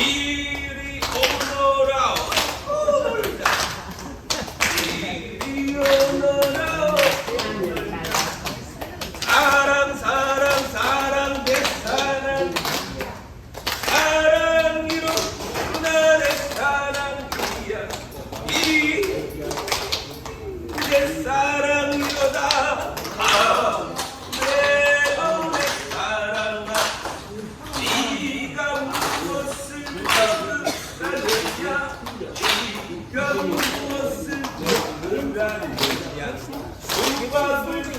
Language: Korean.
이리 오너라 울다 이리 오너라 사랑 사랑 사랑 내 사랑. 사랑이로 나의 사랑이야. 이내 사랑이로다 Olmasın canlarım Solmaz duygum